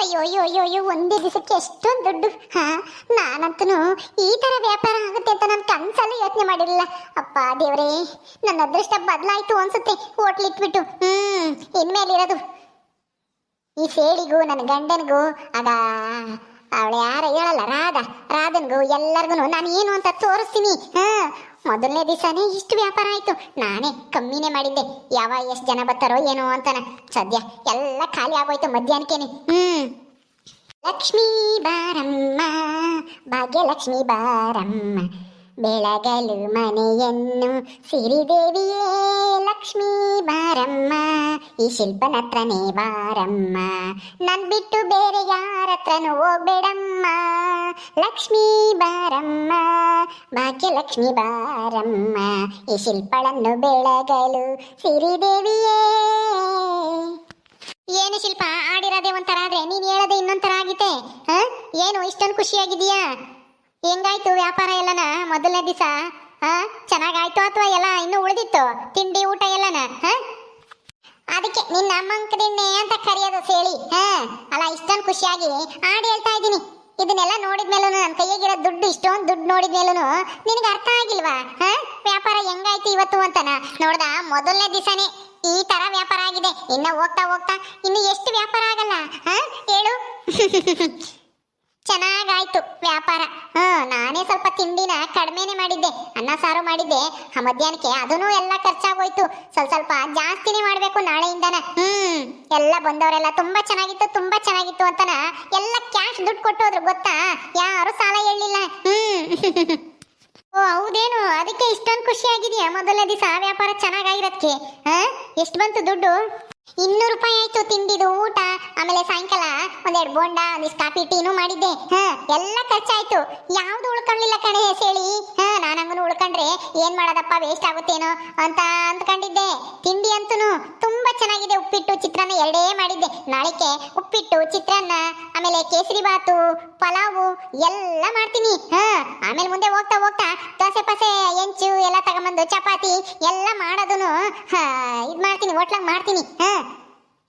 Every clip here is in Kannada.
ಅಯ್ಯೋ ಅಯ್ಯೋ ಅಯ್ಯೋ ಅಯ್ಯೋ, ಒಂದೇ ದಿವಸಕ್ಕೆ ಎಷ್ಟೊಂದು ದುಡ್ಡು. ಹಾ, ನಾನಂತೂ ಈ ತರ ವ್ಯಾಪಾರ ಆಗುತ್ತೆ ಅಂತ ನಾನು ಕನ್ಸಲ್ಲೂ ಯೋಚನೆ ಮಾಡಿರಲಿಲ್ಲ. ಅಪ್ಪ ದೇವರೇ, ನನ್ನ ಅದೃಷ್ಟ ಬದಲಾಯ್ತು ಅನ್ಸುತ್ತೆ. ಹೋಟ್ಲ್ ಇಟ್ಬಿಟ್ಟು. ಹ್ಮ್ ಇನ್ಮೇಲೆ ಇರೋದು ಈ ಸೇಡಿಗೂ, ನನ್ನ ಗಂಡನಿಗೂ ಆಗ ಅವಳು ಯಾರ ಹೇಳಲ್ಲ, ರಾಧ, ರಾಧನ್ಗೂ ಎಲ್ಲರಿಗೂ ನಾನು ಏನು ಅಂತ ತೋರಿಸ್ತೀನಿ. ಹಾ, ಮೊದಲನೇ ದಿವಸನೇ ಇಷ್ಟು ವ್ಯಾಪಾರ ಆಯ್ತು. ನಾನೇ ಕಮ್ಮಿನೇ ಮಾಡಿದ್ದೆ. ಯಾವ ಎಷ್ಟು ಜನ ಬರ್ತಾರೋ ಏನೋ ಅಂತಾನ. ಸದ್ಯ ಎಲ್ಲ ಖಾಲಿ ಆಗೋಯ್ತು ಮಧ್ಯಾಹ್ನಕ್ಕೇನೆ. ಹ್ಮ್. ಲಕ್ಷ್ಮೀ ಬಾರಮ್ಮ, ಭಾಗ್ಯಲಕ್ಷ್ಮಿ ಬಾರಮ್ಮ. ಬೆಳಗಲು ಮನೆಯನ್ನು ಸಿರಿದೇವಿಯೇ ಲಕ್ಷ್ಮೀ ಬಾರಮ್ಮ, ಈ ಶಿಲ್ಪನತ್ರನೇ ಬಾರಮ್ಮ. ನನ್ ಬಿಟ್ಟು ಬೇರೆ ಯಾರ ಹತ್ರನೂ ಹೋಗ್ಬೇಡಮ್ಮ. ಲಕ್ಷ್ಮೀ ಬಾರಮ್ಮ, ಭಾಗ್ಯಲಕ್ಷ್ಮಿ ಬಾರಮ್ಮ. ಈ ಶಿಲ್ಪಳನ್ನು ಬೆಳಗಲು ಸಿರಿದೇವಿಯೇ. ಏನು ಶಿಲ್ಪ ಆಡಿರೋದೇ ಒಂಥರ ಆದ್ರೆ ನೀನು ಹೇಳದೆ ಇನ್ನೊಂಥರ ಹ? ಏನು, ಇಷ್ಟೊಂದು ಖುಷಿಯಾಗಿದೀಯಾ ಹೆಂಗಾಯ್ತು ವ್ಯಾಪಾರ ಎಲ್ಲನ ಮೊದಲನೇ ದಿವಸ? ಹಾ ಚೆನ್ನಾಗಾಯ್ತು ಅಥವಾ ಎಲ್ಲ ಇನ್ನು ಉಳಿದಿತ್ತು? ತಿಂಡಿ, ಊಟ ಎಲ್ಲನ? ಹ? ಅದಕ್ಕೆ ನಿನ್ನ ಅಮ್ಮಂಕದಿನ್ನೆ ಅಂತ ಕರೆಯೋದು ಹೇಳಿ ಹಾ? ಅಲ್ಲ, ಇಷ್ಟೊಂದು ಖುಷಿಯಾಗಿ ಹಾಡು ಹೇಳ್ತಾ ಇದ್ದೀನಿ. ಇದನ್ನೆಲ್ಲ ನೋಡಿದ್ಮೇಲೂ ನನ್ನ ಕೈಯಾಗಿರೋ ದುಡ್ಡು, ಇಷ್ಟೊಂದು ದುಡ್ಡು ನೋಡಿದ್ಮೇಲೂ ನಿನಗೆ ಅರ್ಥ ಆಗಿಲ್ವಾ? ಹ? ವ್ಯಾಪಾರ ಹೆಂಗಾಯ್ತು ಇವತ್ತು ಅಂತನ? ನೋಡ್ದ, ಮೊದಲನೇ ದಿವಸನೇ ಈ ತರ ವ್ಯಾಪಾರ ಆಗಿದೆ. ಇನ್ನ ಹೋಗ್ತಾ ಹೋಗ್ತಾ ಇನ್ನು ಎಷ್ಟು ವ್ಯಾಪಾರ ಆಗಲ್ಲ, ಹ? ಹೇಳು. ಚೆನ್ನಾಗಾಯ್ತು ವ್ಯಾಪಾರ. ಹ, ನಾನೇ ಸ್ವಲ್ಪ ತಿಂಡಿನ ಕಡಿಮೆನೆ ಮಾಡಿದ್ದೆ, ಅನ್ನ ಸಾರು ಮಾಡಿದ್ದೆ. ಆ ಮಧ್ಯಾಹ್ನಕ್ಕೆ ಅದೂ ಎಲ್ಲ ಖರ್ಚಾಗೋಯ್ತು. ಸ್ವಲ್ಪ ಸ್ವಲ್ಪ ಜಾಸ್ತಿನೇ ಮಾಡ್ಬೇಕು ನಾಳೆಯಿಂದನ. ಹ್ಮ್, ಎಲ್ಲ ಬಂದವರೆಲ್ಲ ತುಂಬಾ ಚೆನ್ನಾಗಿತ್ತು ತುಂಬಾ ಚೆನ್ನಾಗಿತ್ತು ಅಂತನ ಎಲ್ಲ ಕ್ಯಾಶ್ ದುಡ್ಡು ಕೊಟ್ಟು ಹೋದ್ರು ಗೊತ್ತಾ? ಯಾರು ಸಾಲ ಹೇಳಿಲ್ಲ ಹ್ಮ್. ಓ, ಹೌದೇನು? ಅದಕ್ಕೆ ಇಷ್ಟೊಂದು ಖುಷಿ ಆಗಿದೆಯಾ ಮೊದಲ ದಿವಸ ವ್ಯಾಪಾರ ಚೆನ್ನಾಗಾಗಿರೋದಕ್ಕೆ ಹಾ, ಎಷ್ಟು ಬಂತು ದುಡ್ಡು? ಇನ್ನೂರು ರೂಪಾಯಿ ಆಯ್ತು ತಿಂಡಿದು ಊಟ, ಆಮೇಲೆ ಸಾಯಂಕಾಲ ಒಂದೆರಡು ಬೋಂಡ, ಒಂದಿಷ್ಟು ಕಾಫಿ, ಟೀನು ಮಾಡಿದ್ದೆ. ಹಾ, ಎಲ್ಲ ಖರ್ಚಾಯ್ತು. ಯಾವ್ದು ಉಳ್ಕೊಳ್ಳಿಲ್ಲ ಕಣೆ ಹೇಳಿ. ನಾನು ಹಂಗನು ಉಳ್ಕೊಂಡ್ರೆ ಏನ್ ಮಾಡೋದಪ್ಪ ವೇಸ್ಟ್ ಆಗುತ್ತೇನೋ ಅಂತ ಅಂದ್ಕೊಂಡಿದ್ದೆ. ತಿಂಡಿ ಅಂತೂ ತುಂಬಾ ಚೆನ್ನಾಗಿದೆ ಉಪ್ಪಿಟ್ಟು, ಚಿತ್ರಾನ್ನ ಎರಡೇ ಮಾಡಿದ್ದೆ. ನಾಳಿಕೆ ಉಪ್ಪಿಟ್ಟು, ಚಿತ್ರಾನ್ನ, ಆಮೇಲೆ ಕೇಸರಿ ಬಾತು, ಪಲಾವು ಎಲ್ಲ ಮಾಡ್ತೀನಿ. ಹಾ, ಆಮೇಲೆ ಮುಂದೆ ಹೋಗ್ತಾ ಹೋಗ್ತಾ ದೋಸೆ, ಪಸೆ, ಹೆಂಚು ಎಲ್ಲ ತಗೊಂಬಂದು ಚಪಾತಿ ಎಲ್ಲ ಮಾಡೋದನು, ಹಾ, ಇದು ಮಾಡ್ತೀನಿ, ಹೋಟ್ಲಾಗ ಮಾಡ್ತೀನಿ. ಹಾ,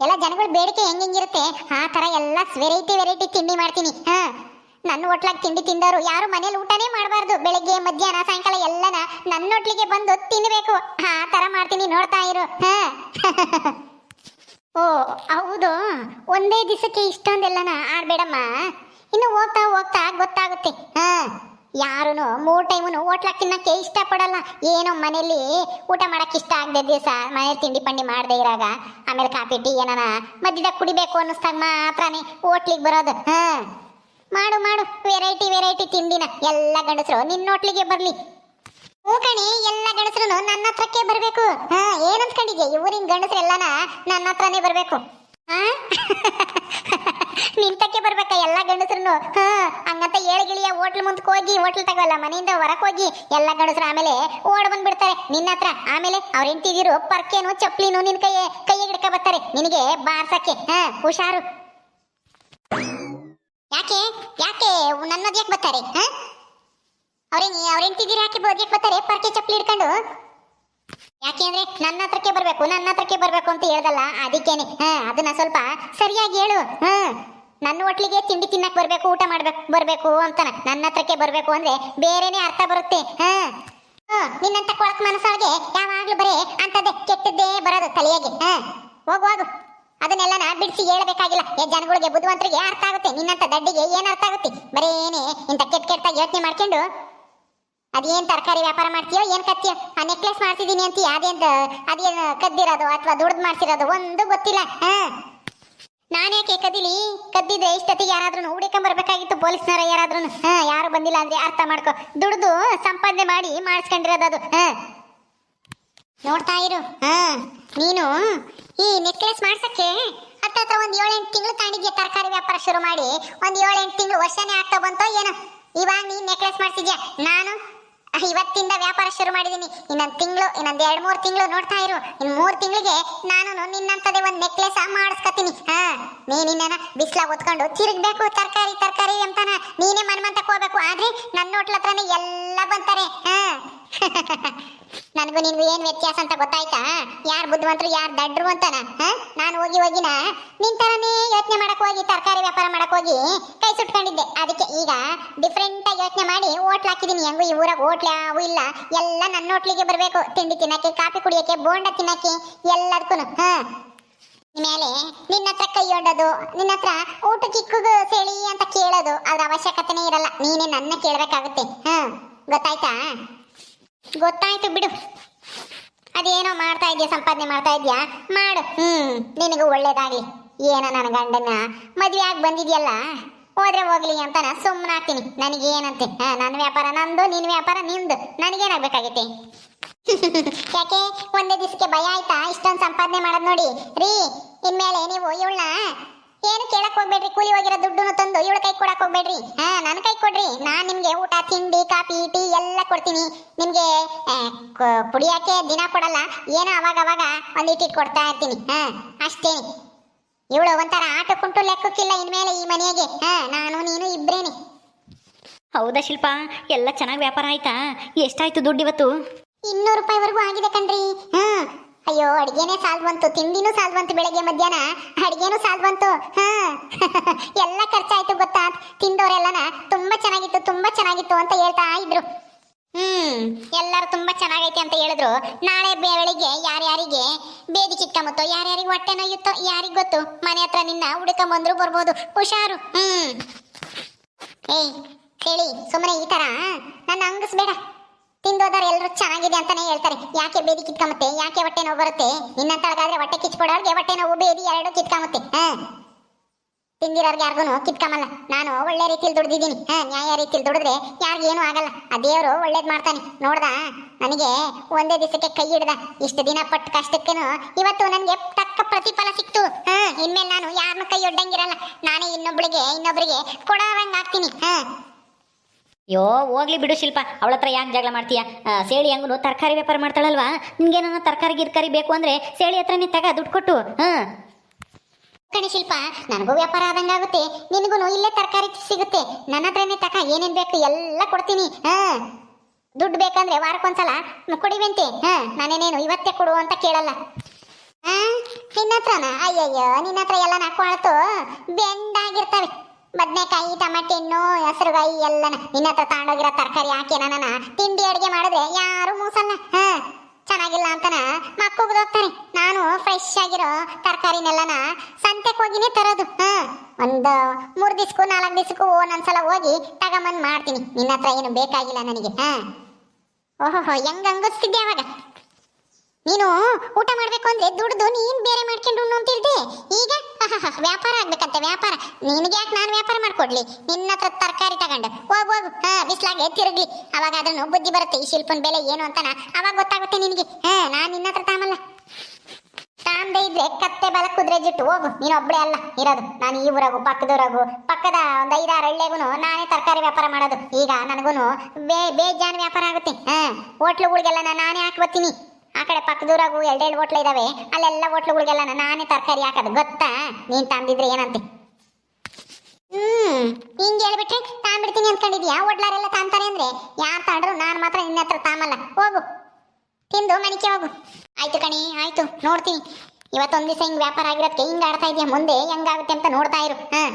ಎಲ್ಲ ಜನಗಳ ಬೇಡಿಕೆ ಹೆಂಗ್ ಇರುತ್ತೆ, ಆ ತರ ಎಲ್ಲ ವೆರೈಟಿ ವೆರೈಟಿ ತಿಂಡಿ ಮಾಡ್ತೀನಿ. ಹಾ. ನನ್ನ ಹೋಟ್ಲಾಗ ತಿಂಡಿ ತಿಂದವರು ಯಾರು ಮನೇಲಿ ಊಟನೇ ಮಾಡಬಾರ್ದು. ಬೆಳಿಗ್ಗೆ, ಮಧ್ಯಾಹ್ನ, ಸಾಯಂಕಾಲ ಎಲ್ಲನ ನನ್ನ ಹೋಟ್ಲಿಗೆ ಬಂದು ತಿನ್ನಬೇಕು ಆ ತರ ಮಾಡ್ತೀನಿ ನೋಡ್ತಾ ಇರು. ಹಾ. ಓ, ಹೌದು. ಒಂದೇ ದಿವಸಕ್ಕೆ ಇಷ್ಟೊಂದೆಲ್ಲನ ಆಡ್ಬೇಡಮ್ಮ. ಇನ್ನು ಹೋಗ್ತಾ ಹೋಗ್ತಾ ಗೊತ್ತಾಗುತ್ತೆ. ಹಾ. ಯಾರುನು ಮೂರು ಟೈಮು ಹೋಟ್ಲಾಗ ತಿನ್ನಕ್ಕೆ ಇಷ್ಟಪಡಲ್ಲ. ಏನೋ ಮನೇಲಿ ಊಟ ಮಾಡಕ್ಕೆ ಇಷ್ಟ ಆಗದೆ ದಿವಸ ಮನೇಲಿ ತಿಂಡಿ ಪಂಡಿ ಮಾಡದೆ ಇರಾಗ. ಆಮೇಲೆ ಕಾಫಿ, ಟೀ ಏನಾನ ಮಧ್ಯದಾಗ ಕುಡಿಬೇಕು ಅನ್ನಿಸ್ದಾಗ ಮಾತ್ರನೇ ಹೋಟ್ಲಿಗೆ ಬರೋದು. ಹಾ. ಮಾಡು ಮಾಡು. ವೆರೈಟಿ ವೆರೈಟಿ ತಿಂಡಿನ ಎಲ್ಲ ಗಂಡಸರು. ನಿನ್ನ ಹೋಟ್ಲಿಗೆ ಬರ್ಲಿ. ಹೂ ಕಣಿ, ಎಲ್ಲ ಗಂಡಸರು ನನ್ನ ಹತ್ರಕ್ಕೆ ಬರಬೇಕು. ಹಾ, ಏನಂತ್ಕೊಂಡಿದ್ಯಾ? ಊರಿನ ಗಂಡಸರು ಎಲ್ಲಾನ ನನ್ನ ಹತ್ರನೇ ಬರಬೇಕು. ಹಾ? ನಿಂತಕ್ಕೆ ಬರ್ಬೇಕಾ ಎಲ್ಲ ಗಂಡಸ್ರು ಹಾ, ಹಂಗಂತ ಏಳಿಗಿಳಿಯ ಹೋಟ್ಲ್ ಮುಂದಕ್ಕೆ ಹೋಗಿ, ಹೋಟ್ಲ್ ತಗೋಲ್ಲ ಮನೆಯಿಂದ ಹೊರಕ್ ಹೋಗಿ ಎಲ್ಲ ಗಂಡಸ್ರು ಆಮೇಲೆ ಓಡ್ ಬಂದ್ಬಿಡ್ತಾರೆ. ನಿನ್ನ ಹತ್ರ. ಆಮೇಲೆ ಅವ್ರ ಹೆಂಡತಿದಿರು ಪರ್ಕೇನು ಚಪ್ಲಿನು ನಿನ್ ಕೈ ಕೈಗೆ ಹಿಡ್ಕ ಬರ್ತಾರೆ. ನಿನಗೆ ಬಾರ್ಸಕ್ಕೆ. ಹಾ, ಹುಷಾರು. ಯಾಕೆ? ಯಾಕೆ? ನನ್ನದು ಯಾಕೆ ಬರ್ತಾರೆ? ಹಾ? ಅವ್ರೇನ್ ಅವ್ರ ಯಾಕೆ ಬೋದ್ಯಕ್ಕೆ ಬರ್ತಾರೆ? ಪರ್ಕೆ ಚಪ್ಪಲಿ ಹಿಡ್ಕೊಂಡು? ಯಾಕೆ ಅಂದ್ರೆ ನನ್ನ ಹತ್ರಕ್ಕೆ ಬರ್ಬೇಕು ನನ್ನ ಹತ್ರಕ್ಕೆ ಬರ್ಬೇಕು ಅಂತ ಹೇಳ್ದಲ್ಲ ಅದಕ್ಕೇನೆ. ಅದನ್ನ ಸ್ವಲ್ಪ ಸರಿಯಾಗಿ ಹೇಳು. ಹಾ. ನನ್ನ ಹೋಟ್ಲಿಗೆ ತಿಂಡಿ ತಿನ್ನಕ್ ಬರ್ಬೇಕು ಊಟ ಮಾಡ್ಬೇಕು ಬರ್ಬೇಕು ಅಂತಾನೆ. ನನ್ನ ಹತ್ರಕ್ಕೆ ಬರ್ಬೇಕು ಅಂದ್ರೆ ಬೇರೆನೆ ಅರ್ಥ ಬರುತ್ತೆ. ಹಾ, ನಿನ್ನಂತ ಕೊಳಕ್ ಮನಸ್ಸೊಳಗೆ ಯಾವಾಗ್ಲೂ ಬರೇ ಅಂತದೇ ಕೆಟ್ಟದ್ದೇ ಬರೋದು ತಲೆಯಾಗೆ. ಹಾ. ಹೋಗು ಹೋಗು. ಅದನ್ನೆಲ್ಲ ಬಿಡಿಸಿ ಹೇಳಬೇಕಾಗಿಲ್ಲ. ಏ ಜನಗಳಿಗೆ ಬುದ್ಧಿವಂತರಿಗೆ ಅರ್ಥ ಆಗುತ್ತೆ. ನಿನ್ನಂತ ದಡ್ಡಿಗೆ ಏನು ಅರ್ಥ ಆಗುತ್ತೆ? ಬರೇನೆ ಇಂಥ ಕೆಟ್ಟ ಕೆಟ್ಟ ಯೋಚನೆ ಮಾಡ್ಕೊಂಡು? ಅದೇನ್ ತರಕಾರಿ ವ್ಯಾಪಾರ ಮಾಡ್ತೀಯೋ, ಏನ್ ಕತ್ತೀಯೋ? ಆ ನೆಕ್ಲೆಸ್ ಮಾಡ್ತಿದ್ದೀನಿ ಅಂತೀಯ? ಅದೇನು ಅದೇನು ಕದ್ದಿರೋದು ಅಥವಾ ದುಡ್ದು ಮಾಡ್ತಿರೋದು ಒಂದು ಗೊತ್ತಿಲ್ಲ. ಹಾ? ನಾನ್ಯಾಕೆ ಕದಿಲಿ? ಕದ್ದಿದ್ರೆ ಇಷ್ಟೊತ್ತಿಗೆ ಯಾರಾದ್ರೂ ಹುಡುಕೊಂಬರ್ಬೇಕಾಗಿತ್ತು ಪೊಲೀಸ್ನವರ ಯಾರಾದ್ರೂ ಹಾ, ಯಾರು ಬಂದಿಲ್ಲ ಅಂದ್ರೆ ಅರ್ಥ ಮಾಡ್ಕೊ. ದುಡ್ದು ಸಂಪಾದನೆ ಮಾಡಿ ಮಾಡಿಸ್ಕೊಂಡಿರೋದು ಅದು. ಹಾ? ನೋಡ್ತಾ ಇರು. ಹಾ? ನೀನು ಈ ನೆಕ್ಲೆಸ್ ಮಾಡ್ಸಕ್ಕೆ ಹತ್ತತ್ರ ಒಂದ್ ಏಳೆಂಟು ತಿಂಗಳು ತಾಂಡಿದ್ಯಾ ತರಕಾರಿ ವ್ಯಾಪಾರ ಶುರು ಮಾಡಿ? ಒಂದ್ ಏಳೆಂಟು ತಿಂಗಳು ವರ್ಷನೇ ಆಗ್ತಾ ಬಂತೋ ಏನೋ? ಇವಾಗ ನೀನ್ ನೆಕ್ಲೆಸ್ ಮಾಡ್ಸಿದ್ಯಾ? ನಾನು? ಇವತ್ತಿಂದ ವ್ಯಾಪಾರ ಶುರು ಮಾಡಿದೀನಿ. ಇನ್ನೊಂದ್ ತಿಂಗಳು, ಇನ್ನೊಂದ್ ಎರಡ್ ಮೂರ್ ತಿಂಗಳು ನೋಡ್ತಾ ಇರು. ಇನ್ ಮೂರ್ ತಿಂಗಳಿಗೆ ನಾನು ನಿನ್ನಂತದೇ ಒಂದ್ ನೆಕ್ಲೆಸ್ ಮಾಡಿಸ್ಕತೀನಿ. ಹಾ ನೀನಿನ್ನ ಬಿಸ್ಲಾಗ ಓದ್ಕೊಂಡು ತಿರುಗ್ಬೇಕು, ತರಕಾರಿ ತರಕಾರಿ ಅಂತಾನ. ನೀನೇ ಮನ್ಮಂತಕ್ ಹೋಗ್ಬೇಕು. ಆದ್ರೆ ನನ್ನ ಹೋಟ್ಲ ಹತ್ರನೇ ಎಲ್ಲ ಬಂತಾರೆ. ಹಾ. ನನಗೂ ನಿನ್ಗೂ ಏನ್ ವ್ಯತ್ಯಾಸ ಅಂತ ಗೊತ್ತಾಯ್ತಾ? ಯಾರು ಬುದ್ಧಿವಂತರು, ಯಾರು ದಡ್ರು ಅಂತಾನ? ನಾನು ಹೋಗಿ ಹೋಗಿನ? ನಿನ್ ತರನೇ ಯೋಚನೆ ಮಾಡಕ್ ಹೋಗಿ, ತರಕಾರಿ ವ್ಯಾಪಾರ ಮಾಡಕ್ ಹೋಗಿ ಕೈ ಸುಟ್ಕೊಂಡಿದ್ದೆ. ಅದಕ್ಕೆ ಈಗ ಡಿಫ್ರೆಂಟ್ ಆಗಿ ಯೋಚನೆ ಮಾಡಿ ಹೋಟ್ಲ್ ಹಾಕಿದೀನಿ. ಹೆಂಗು ಈ ಊರಾಗ ಹೋಟ್ಲ್ ಅವು ಇಲ್ಲ. ಎಲ್ಲ ನನ್ನ ಹೋಟ್ಲಿಗೆ ಬರಬೇಕು. ತಿಂಡಿ ತಿನ್ನಕ್ಕೆ, ಕಾಫಿ ಕುಡಿಯಕ್ಕೆ, ಬೋಂಡ ತಿನ್ನಕ್ಕೆ ಎಲ್ಲದಕ್ಕೂ ಹ? ಮೇಲೆ ನಿನ್ನ ಹತ್ರ ಕೈ ಒಡ್ಡೋದು, ನಿನ್ನ ಹತ್ರ ಊಟ ಚಿಕ್ಕದು ಸೇಳಿ ಅಂತ ಕೇಳೋದು, ಅದ್ರ ಅವಶ್ಯಕತೆನೇ ಇರಲ್ಲ. ನೀನೇ ನನ್ನ ಕೇಳಬೇಕಾಗುತ್ತೆ. ಹ? ಗೊತ್ತಾಯ್ತಾ? ಗೊತ್ತಾಯ್ತು ಬಿಡು. ಅದೇನೋ ಮಾಡ್ತಾ ಇದೆಯಾ, ಸಂಪಾದನೆ ಮಾಡ್ತಾ ಇದೆಯಾ? ಮಾಡು. ಹ್ಮ್, ನಿನಗೂ ಒಳ್ಳೇದಾಗ್ಲಿ. ಏನೋ ನನ್ನ ಗಂಡನ? ಮದ್ವೆ ಆಗಿ ಬಂದಿದ್ಯಲ್ಲ? ಹೋದ್ರೆ ಹೋಗ್ಲಿ ಅಂತ ನಾ ಸುಮ್ಮನಾಗ್ತೀನಿ ನನಗೇನಂತೆ? ಏನಂತೆ ನನ್ನ ವ್ಯಾಪಾರ ನಂದು ನಿನ್ನ ವ್ಯಾಪಾರ ನಿಂದು. ನನಗೇನಾಗ್ಬೇಕಾಗೈತೆ? ಯಾಕೆ? ಒಂದೇ ದಿವಸಕ್ಕೆ ಭಯ ಆಯ್ತಾ? ಇಷ್ಟೊಂದು ಸಂಪಾದನೆ ಮಾಡೋದ್ ನೋಡಿ. ರೀ, ಇನ್ಮೇಲೆ ನೀವು ಇವಳನ್ನ ಏನು ಕೇಳಕ್ ಹೋಗ್ಬೇಡ್ರಿ ಕೂಲಿ ಹೋಗಿರೋ ದುಡ್ಡು ತಂದು ಇವಳ ಕೈ ಕೊಡಕ್ ಹೋಗ್ಬೇಡ್ರಿ. ಹಾ ನನ್ನ ಕೈ ಕೊಡ್ರಿ. ನಾನ್ ನಿಮ್ಗೆ ಊಟ ತಿಂಡಿ ಕಾಫಿ ಟೀ ಎಲ್ಲ ಕೊಡ್ತೀನಿ. ನಿಮ್ಗೆ ಕುಡಿಯಕ್ಕೆ ದಿನ ಕೊಡಲ್ಲ ಏನೋ ಅವಾಗ ಅವಾಗ ಒಂದ್ ಇಟ್ಟಿಟ್ ಕೊಡ್ತಾ ಇರ್ತೀನಿ. ಹಾ ಅಷ್ಟೇ ಇವಳು ಒಂಥರ ಕುಂಟು ಲೆಕ್ಕಕ್ಕಿಲ್ಲ ಇನ್ಮೇಲೆ ಈ ಮನೆಗೆ. ಹಾ ನಾನು ನೀನು ಇಬ್ರೇನೆ. ಹೌದಾ ಶಿಲ್ಪ? ಎಲ್ಲ ಚೆನ್ನಾಗಿ ವ್ಯಾಪಾರ ಆಯ್ತಾ? ಎಷ್ಟಾಯ್ತು ದುಡ್ಡು ಇವತ್ತು? ಇನ್ನೂರು ರೂಪಾಯಿವರೆಗೂ ಆಗಿದೆ ಕಣ್ರಿ. ಹ್ಮ್ ಅಯ್ಯೋ, ಅಡಿಗೆನೇ ಸಾಲ್ವಂತು, ತಿಂಡಿನೂ ಸಾಲ್ವಂತು ಬೆಳಗ್ಗೆ ಮಧ್ಯಾಹ್ನ, ಅಡಿಗೆನೂ ಸಾಲ್ವಂತು, ಹಾ. ಎಲ್ಲ ಖರ್ಚಾಯ್ತು ಗೊತ್ತಾ? ತಿಂದವರೆಲ್ಲನ ತುಂಬಾ ಚೆನ್ನಾಗಿತ್ತು ತುಂಬಾ ಚೆನ್ನಾಗಿತ್ತು ಅಂತ ಹೇಳ್ತಾ ಇದ್ರು. ಹ್ಮ್, ಎಲ್ಲರೂ ತುಂಬಾ ಚೆನ್ನಾಗೈತೆ ಅಂತ ಹೇಳಿದ್ರು. ನಾಳೆ ಬೆಳಿಗ್ಗೆ ಯಾರ್ಯಾರಿಗೆ ಬೇದಿ ಕಿತ್ಕೊಂಬತ್ತೋ ಯಾರ್ಯಾರಿಗೆ ಹೊಟ್ಟೆ ನೋಯುತ್ತೋ, ಯಾರಿಗ್ ಗೊತ್ತು? ಮನೆ ಹತ್ರ ನಿನ್ನ ಹುಡುಕೊಂಬಂದ್ರು ಬರ್ಬೋದು. ಹುಷಾರು. ಹ್ಮ್. ಏಯ್, ಹೇಳಿ ಸುಮ್ಮನೆ ಈ ತರ ನನ್ನ ಅಂಗಿಸ್ಬೇಡ ತಿಂದೋದವ್ರು ಎಲ್ಲರೂ ಚೆನ್ನಾಗಿದೆ ಅಂತಾನೆ ಹೇಳ್ತಾರೆ. ಯಾಕೆ ಬೇದಿ ಕಿತ್ಕೊಂಬತ್ತೆ? ಯಾಕೆ ಹೊಟ್ಟೆ ನೋವು ಬರುತ್ತೆ? ನಿನ್ನಂತಳಗಾದ್ರೆ ಹೊಟ್ಟೆ ಕಿಚ್ಕೊಡೋರ್ಗೆ ಹೊಟ್ಟೆ ನೋವು ಬೇದಿ ಎರಡು ಕಿತ್ಕೊಂಬತ್ತೆ. ತಿಂದಿರೋರ್ಗೆ ಯಾರಿಗೂ ಕಿತ್ಕೊಂಬಲ್ಲ. ನಾನು ಒಳ್ಳೆ ರೀತಿಲಿ ದುಡ್ದಿದ್ದೀನಿ. ಹಾ? ನ್ಯಾಯ ರೀತಿಲಿ ದುಡಿದ್ರೆ ಯಾರಿಗೇನು ಆಗಲ್ಲ. ಆ ದೇವರು ಒಳ್ಳೇದ್ ಮಾಡ್ತಾನೆ. ನೋಡ್ದ? ನನಗೆ ಒಂದೇ ದಿವಸಕ್ಕೆ ಕೈ ಹಿಡ್ದ. ಇಷ್ಟು ದಿನ ಪಟ್ಟ ಕಷ್ಟಕ್ಕೇನು ಇವತ್ತು ನನಗೆ ತಕ್ಕ ಪ್ರತಿಫಲ ಸಿಕ್ತು. ಹಾ? ಇನ್ಮೇಲೆ ನಾನು ಯಾರನ್ನೂ ಕೈ ಒಡ್ಡಂಗಿರಲ್ಲ. ನಾನೇ ಇನ್ನೊಬ್ಳಿಗೆ, ಇನ್ನೊಬ್ರಿಗೆ ಕೊಡೋರಂಗೆ ಆಗ್ತೀನಿ. ಹಾ? ಯೋ ಹೋಗ್ಲಿ ಬಿಡು ಶಿಲ್ಪ. ಅವಳ ಹತ್ರ ಯಾಕೆ ಜಗಳ ಮಾಡ್ತೀಯ? ಸೇಳಿ ಹಂಗು ತರಕಾರಿ ವ್ಯಾಪಾರ ಮಾಡ್ತಾಳಲ್ವಾ? ನಿನ್ಗೇನೋ ತರಕಾರಿ, ಗಿರ್ಕಾರಿ ಬೇಕು ಅಂದ್ರೆ ಸೇಳಿ ಹತ್ರನೇ ತಗ, ದುಡ್ಡು ಕೊಟ್ಟು. ಹಾಂ. ಕಣಿ ಶಿಲ್ಪ, ನನಗೂ ವ್ಯಾಪಾರ ಆದಂಗಾಗುತ್ತೆ ನಿನಗೂ ಇಲ್ಲೇ ತರಕಾರಿ ಸಿಗುತ್ತೆ. ನನ್ನ ಹತ್ರನೇ ತಕ, ಏನೇನ್ ಬೇಕು ಎಲ್ಲ ಕೊಡ್ತೀನಿ. ಹಾಂ. ದುಡ್ಡು ಬೇಕಂದ್ರೆ ವಾರಕ್ಕೊಂದ್ಸಲ ಕೊಡಿವಂತೆ. ಹಾಂ, ನಾನೇನೇನು ಇವತ್ತೇ ಕೊಡು ಅಂತ ಕೇಳಲ್ಲ. ಹ್ಮ್ ನಿನ್ನ ಹತ್ರನ? ಅಯ್ಯಯ್ಯೋ, ನಿನ್ನ ಹತ್ರ ಎಲ್ಲ ನಾಕೊಳತು ಬೆಂಡಾಗಿರ್ತವೆ ಬದನೆಕಾಯಿ, ಟಮಾಟೆ, ಹಣ್ಣು, ಹೆಸರುಗಾಯಿ ಎಲ್ಲನ. ನಿನ್ನ ಹತ್ರ ತಗೊಂಡೋಗಿರೋ ತರಕಾರಿ ಹಾಕಿ ನನ್ನ ತಿಂಡಿ ಅಡುಗೆ ಮಾಡಿದ್ರೆ ಯಾರು ಮೂಸಲ್ಲ. ಹಾ, ಚೆನ್ನಾಗಿಲ್ಲ ಅಂತನ ಮಕ್ಕಳು ಹೋಗ್ತಾರೆ ನಾನು ಫ್ರೆಶ್ ಆಗಿರೋ ತರಕಾರಿನೆಲ್ಲನ ಸಂತೆಗೆ ಹೋಗಿನೇ ತರೋದು. ಹಾ, ಒಂದು ಮೂರು ದಿವ್ಸಕ್ಕೂ ನಾಲ್ಕು ದಿವ್ಸಕ್ಕೂ ಒಂದೊಂದ್ಸಲ ಹೋಗಿ ತಗೊಂಬಂದ್ ಮಾಡ್ತೀನಿ. ನಿನ್ನ ಹತ್ರ ಏನು ಬೇಕಾಗಿಲ್ಲ ನನಗೆ. ಹಾ. ಓಹೋ ಹೆಂಗ್ ಹಂಗಸ್ತಿದ್ದೆ ಅವಾಗ? ನೀನು ಊಟ ಮಾಡ್ಬೇಕು ಅಂದ್ರೆ ದುಡ್ದು ನೀನ್ ಬೇರೆ ಮಾಡ್ಕೊಂಡು ಉಣ್ಣು ಅಂತಿಲ್ದೆ ಈಗ? ವ್ಯಾಪಾರ ಆಗ್ಬೇಕಂತೆ, ವ್ಯಾಪಾರ. ನಿನಗೆ ಯಾಕೆ ನಾನು ವ್ಯಾಪಾರ ಮಾಡ್ಕೊಡ್ಲಿ? ನಿನ್ನ ಹತ್ರ ತರಕಾರಿ ತಗೊಂಡು. ಹೋಗು ಹೋಗು. ಹಾ, ಬಿಸ್ಲಾಗೆ ತಿರುಗ್ಲಿ. ಅವಾಗ ಅದನ್ನು ಬುದ್ಧಿ ಬರುತ್ತೆ ಈ ಶಿಲ್ಪನ್ ಬೆಲೆ ಏನು ಅಂತಾನ. ಅವಾಗ ಗೊತ್ತಾಗುತ್ತೆ ನಿನಗೆ. ಹಾ, ನಾನು ನಿನ್ನ ಹತ್ರ ತಾಮಲ್ಲ. ತಾಂದೆ ಇದ್ರೆ ಕತ್ತೆ ಬಲ ಕುದುರೆ ಜಿಟ್ಟು. ಹೋಗು, ನೀನು ಒಬ್ಬಳೇ ಅಲ್ಲ, ಇರೋದು. ನಾನು ಈ ಊರಾಗು, ಪಕ್ಕದೂರಾಗು. ಪಕ್ಕದ ಒಂದು ಐದಾರು ಹಳ್ಳಿಗೂ ನಾನೇ ತರಕಾರಿ ವ್ಯಾಪಾರ ಮಾಡೋದು. ಈಗ ನನಗೂ ಬೇ, ಬೇಜಾನ್ ವ್ಯಾಪಾರ ಆಗುತ್ತೆ. ಹಾ, ಹೋಟ್ಲುಗಳಿಗೆಲ್ಲ ನಾನೇ ಹಾಕಿ ಬರ್ತೀನಿ. ಆ ಕಡೆ ಪಕ್ಕದೂರಾಗು ಎರಡೆರಡು ಹೋಟ್ಲು ಇದಾವೆ. ಅಲ್ಲೆಲ್ಲ ಹೋಟ್ಲುಗಳಿಗೆಲ್ಲ ನಾನೇ ತರಕಾರಿ ಹಾಕೋದು. ಗೊತ್ತಾ? ನೀನ್ ತಂದಿದ್ರೆ ಏನಂತೆ? ಹ್ಮ್, ಹಿಂಗೆ ಹೇಳ್ಬಿಟ್ರೆ ತಾಂಬಿಡ್ತೀನಿ ಅನ್ಕೊಂಡಿದ್ಯಾ ಹೋಟ್ಲಾರೆಲ್ಲ ತಾಂತಾರೆ ಅಂದ್ರೆ ಯಾರು ತಾಂಡ್ರು? ನಾನು ಮಾತ್ರ ನಿನ್ನ ಹತ್ರ ತಾಮಲ್ಲ ಹೋಗು. ತಿಂದು ಮನಿಕೆ ಹೋಗು. ಆಯ್ತು ಕಣಿ, ಆಯ್ತು. ನೋಡ್ತೀನಿ. ಇವತ್ತೊಂದ್ ದಿವಸ ಹಿಂಗ್ ವ್ಯಾಪಾರ ಆಗಿರೋದಕ್ಕೆ ಹಿಂಗ್ ಆಡ್ತಾ ಇದೆಯಾ? ಮುಂದೆ ಹೆಂಗಾಗುತ್ತೆ ಅಂತ ನೋಡ್ತಾ ಇರು. ಹಾ.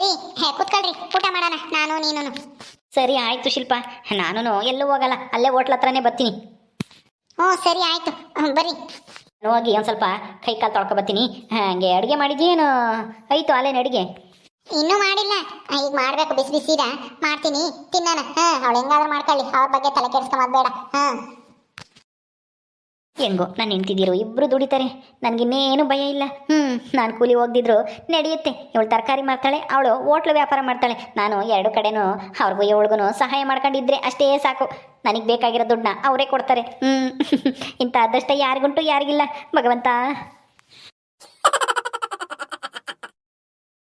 ರೀ, ಹೇ, ಕುತ್ಕೊಳ್ರಿ. ಊಟ ಮಾಡೋಣ. ನಾನು ನೀನು ಸರಿ, ಆಯ್ತು ಶಿಲ್ಪ. ನಾನು ಎಲ್ಲೂ ಹೋಗಲ್ಲ. ಅಲ್ಲೇ ಹೋಟ್ಲ ಹತ್ರನೇ ಬರ್ತೀನಿ. ಹ್ಞೂ, ಸರಿ ಆಯ್ತು. ಬರ್ರಿ. ಹೋಗಿ ಒಂದು ಸ್ವಲ್ಪ ಕೈ ಕಾಲು ತೊಳ್ಕೊ ಬರ್ತೀನಿ. ಹಂಗೆ ಅಡುಗೆ ಮಾಡಿದ್ಯೇನು ಆಯ್ತು ಅಲ್ಲೇನು ಅಡುಗೆ? ಇನ್ನೂ ಮಾಡಿಲ್ಲ. ಈಗ ಮಾಡಬೇಕು, ಬಿಸಿ ಬಿಸಿದ. ಮಾಡ್ತೀನಿ. ತಿನ್ನೋಣ. ಹಾ, ಅವಳು ಹೆಂಗಾದ್ರೂ ಮಾಡ್ಕೊಳ್ಳಿ. ಅವ್ರ ಬಗ್ಗೆ ತಲೆ ಕೆಡಿಸ್ಕೊಂಬದ್ ಬೇಡ. ಹಾ. ಹೆಂಗೋ, ನಾನು ನಿಂತಿದ್ದೀರು ಇಬ್ಬರು ದುಡಿತಾರೆ. ನನಗಿನ್ನೇನು ಭಯ ಇಲ್ಲ. ಹ್ಞೂ ನಾನು ಕೂಲಿ ಹೋಗ್ದಿದ್ರು ನಡೆಯುತ್ತೆ. ಇವಳು ತರಕಾರಿ ಮಾಡ್ತಾಳೆ, ಅವಳು ಹೋಟ್ಲು ವ್ಯಾಪಾರ ಮಾಡ್ತಾಳೆ. ನಾನು ಎರಡು ಕಡೆನೂ ಅವ್ರಿಗೂ ಇವಳಿಗೂ ಸಹಾಯ ಮಾಡ್ಕೊಂಡಿದ್ರೆ ಅಷ್ಟೇ ಸಾಕು. ನನಗೆ ಬೇಕಾಗಿರೋ ದುಡ್ಡನ್ನ ಅವರೇ ಕೊಡ್ತಾರೆ. ಹ್ಞೂ ಇಂಥ ಅದಷ್ಟ ಯಾರಿಗುಂಟು ಯಾರಿಗಿಲ್ಲ. ಭಗವಂತ.